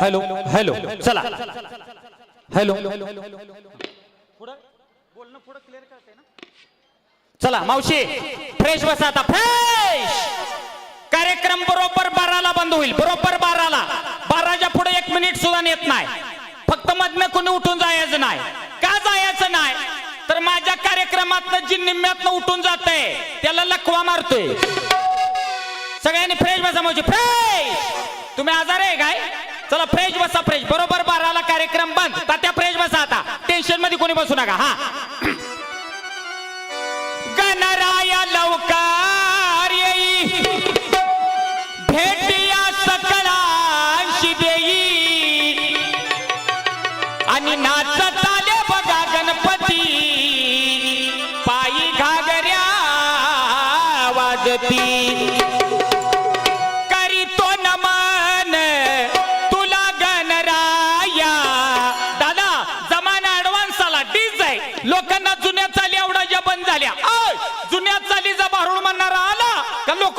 Hello चला. Hello. चला मावशी फ्रेश बसा आता फ्रेश कार्यक्रम बरोबर बाराला बंद होईल बरोबर बाराला. बाराच्या पुढे एक मिनिट सुद्धा नेत नाही. फक्त मधनं कोणी उठून जायचं नाही. का जायचं नाही? तर माझ्या कार्यक्रमातनं जी निम्म्यातनं उठून जाते त्याला लकवा मारतोय. सगळ्यांनी फ्रेश बसा मावशी फ्रेश तुम्ही आजार आहे काय? चला फ्रेश बसा फ्रेश बरोबर बाराला कार्यक्रम बंद. तात्या फ्रेश बसा आता. टेन्शनमध्ये कोणी बसू नका. हा.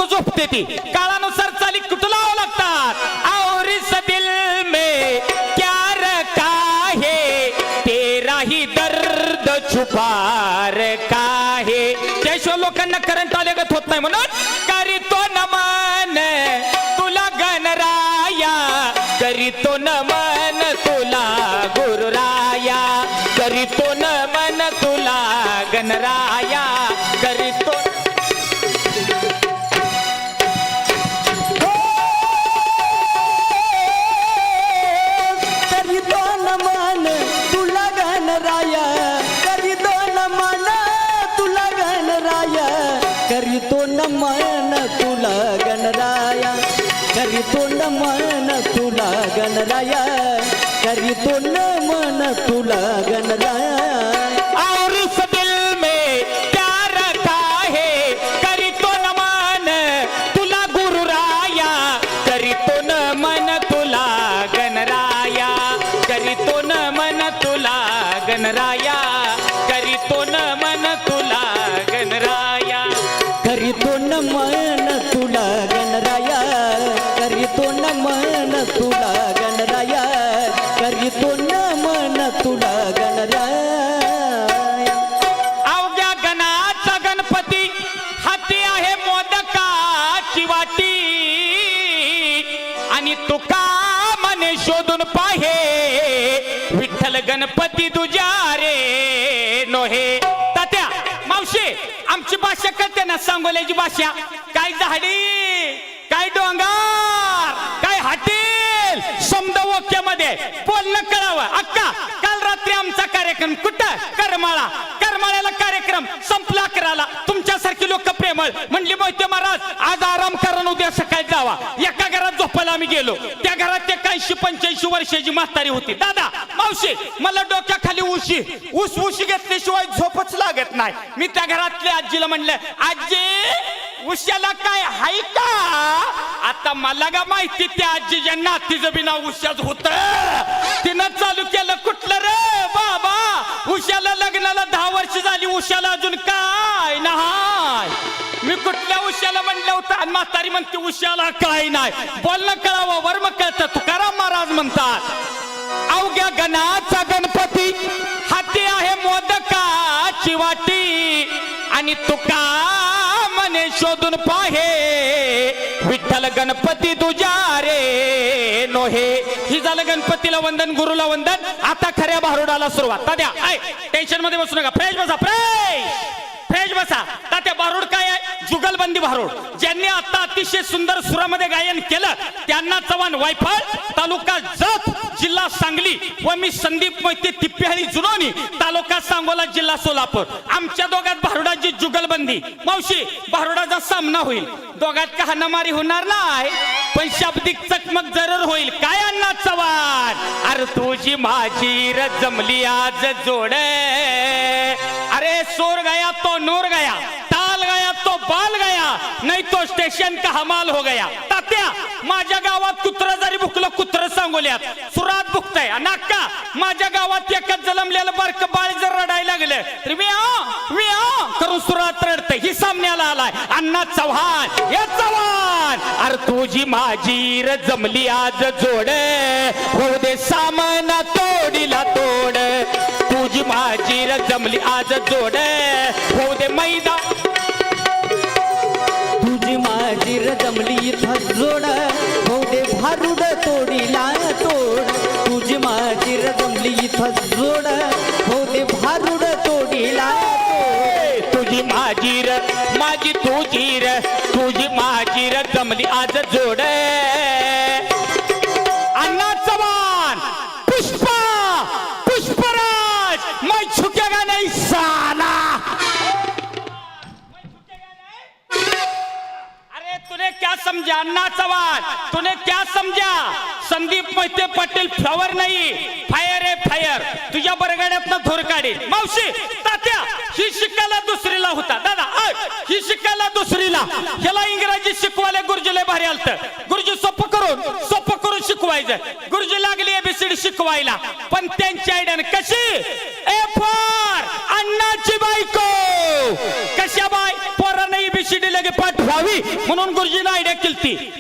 का झोपते ती. काळानुसार चाली कुठं लावा लागतात? और इस दिल में क्या रखा है तेरा ही दर्द छुपा रखा है त्याशिवाय लोकांना करंट आलेगत होत नाही म्हणून मन तुला गणराया करी दोन मन तुला गणराया और इस दिल में क्या रखा है। करी तो नमन तुला गुरुराया करी तो नमन तुला गणराया करी तो नमन तुला गणराया करी तो नमन तुला गणराया करी दोन मन तुका मने शोधून पाहे? विठ्ठल गणपती तुझ्या रे नोहे. तात्या मावशी आमची भाषा कळते ना सांगोल्याची भाषा? काय झाडी? काय डोंगर? काय हाटील? समद ओक्यामध्ये बोलणं कळावं. अक्का काल रात्री आमचा कार्यक्रम कुठं? करमाळा. करमाळ्याला कार्यक्रम संपला अकराला. तुमच्यासारखी लोक प्रेमळ. म्हणली मोहिते महाराज आज आराम करा उद्या सकाळी जावा. एका घरात झोपायला आम्ही गेलो. त्या घरात ते ऐंशी पंच्याऐंशी वर्षाची म्हातारी होती. दादा मावशी मला डोक्याखाली उशी. ऊस उशी घेतल्याशिवाय झोपच लागत नाही. मी त्या घरातल्या आजीला म्हणलं आजी उश्याला काय हाय का? आता मला का माहिती त्या आजीच्या नातीचं बी नाव उश्याच होत? तिनं चालू केलं कुठलं रे? उशाला लग्नाला दहा वर्ष झाली. उशाला अजून काय नाही? मी कुठल्या उशाला म्हणलं होतं? आणि म्हातारी म्हणते उशाला काय नाही. बोलणं कळावं वर्म कळतं. तुकाराम महाराज म्हणतात अवघ्या गणाचा गणपती हाती आहे मोदकाची वाटी. आणि तुका मने शोधून पाहे विठ्ठल गणपती तुझ्या रे नोहे. ही झालं गणपती. गणपतीला वंदन गुरुला वंदन. आता खऱ्या भारुडाला सुरुवात. तात्या टेन्शनमध्ये बसू नका. फ्रेश बसा फ्रेश! फ्रेश बसा. तात्या भारुड काय आहे? जुगलबंदी भारूड. ज्यांनी आता अतिशय सुंदर सुरामध्ये गायन केलं त्यांना चव्हाण वायफळ तालुका जत जिल्हा सांगली व मी संदीप मोहिते तिप्पेहळी जुनोनी तालुका सांगोला जिल्हा सोलापूर. आमच्या दोघात भारुडाची जुगलबंदी. मावशी भारुडाचा सामना होईल. दोघात का हाणामारी होणार नाही? पण शाब्दिक चकमक जरूर होईल. काय अण्णा चव्हाण? अरे तुझी माझी र जमली आज जोड. अरे सोर गया तो नूर गया. तो बाल गया नाही तो स्टेशन का हमाल हो गया। तात्या माझ्या गावात कुत्र जरी भुकलं कुत्र सांगोल्यात. सुरात भुकतय. नाका माझ्या गावात एकच जलमलेलं बारक बाळ जर रडायला लागलं तर मी आ मी आ करून सुरात रडतय. ही सामन्याला आलाय. अण्णा चव्हाण या चव्हाण अरे तुझी माझी र जमली आज जोड. होऊ दे सामना तोडीला तोड. तुझी माझी र जमली आज जोड. होऊ दे जमली इथं जोड हो भारुड तोडीला तोड. तुझी माझी र जमली जोड हो क्या समझा? अन्ना चव्हाण तूने क्या समझा? संदीप मोहिते पाटील फ्लॉवर नाही. फायर आहे फायर तुझ्या बरगाड्यातनं धोर काढे मावशी तात्या ही शिकायला दुसरीला होता. दादा ही शिकायला दुसरीला. ह्याला इंग्रजी शिकवायला गुरुजीला भारी आलत. गुरुजी सोपं करून सोपं करून शिकवायचं. गुरुजी लागली एबीसीडी शिकवायला. पण त्यांची आयडिया कशी? कशा बाय पोरांना एबीसीडी लगे पाठ व्हावी म्हणून गुरुजीनं आयडिया केली बी फॉर